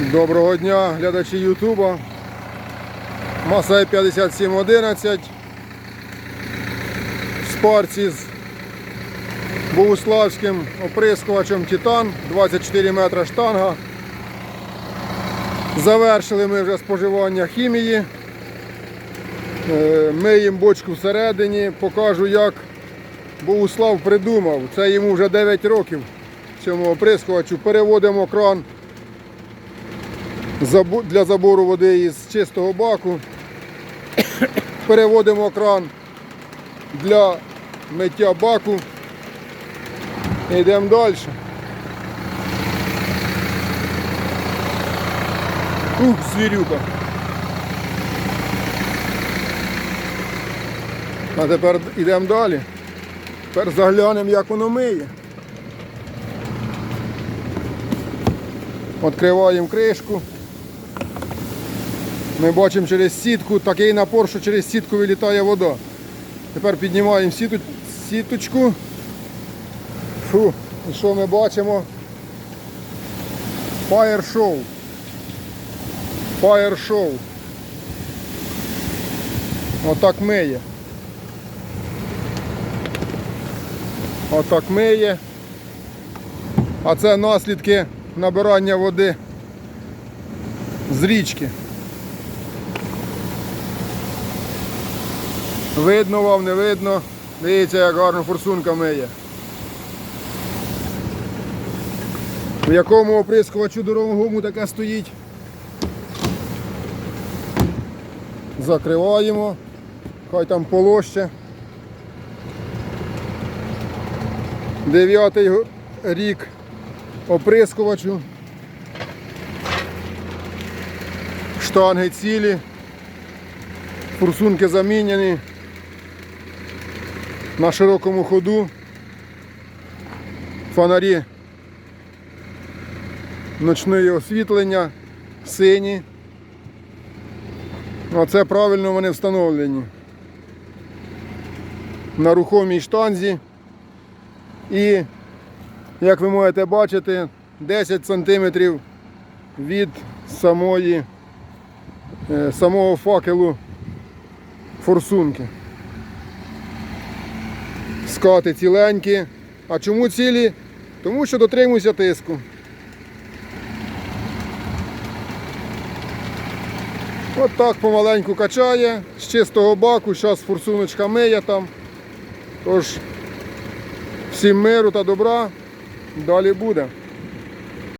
Доброго дня, глядачі Ютуба. Масай 5711. В спарці з Богуславським оприскувачем Титан 24 метра штанга. Завершили ми вже споживання хімії. Е, Миємо бочку всередині, покажу, як Богуслав придумав. Це йому вже 9 років цьому оприскувачу. Переводимо кран для забору води із чистого баку. Переводимо кран для миття баку. Йдемо далі. Ух, звірюка. А тепер йдемо далі. Тепер заглянемо, як воно миє. Відкриваємо кришку. Ми бачимо через сітку такий напор, що через сітку вилітає вода. Тепер піднімаємо сіту, сіточку. Фу, і що ми бачимо? Fire Show. Fire Show. Отак миє. Отак миє. А це наслідки набирання води з річки. Видно вам, не видно. Дивіться, як гарно форсунка миє. В якому оприскувачу дорогому таке стоїть. Закриваємо. Хай там полоще. Дев'ятий рік оприскувачу. Штанги цілі. Форсунки заміняні на широкому ходу. Фонарі ночне освітлення, сині. Оце правильно вони встановлені. На рухомій штанзі. І, як ви можете бачити, 10 см від самої, е, самого факелу форсунки. Скати ціленькі. А чому цілі? Тому що дотримуюся тиску. От так помаленьку качає з чистого баку, зараз форсуночка миє там. Тож, всім миру та добра, далі буде.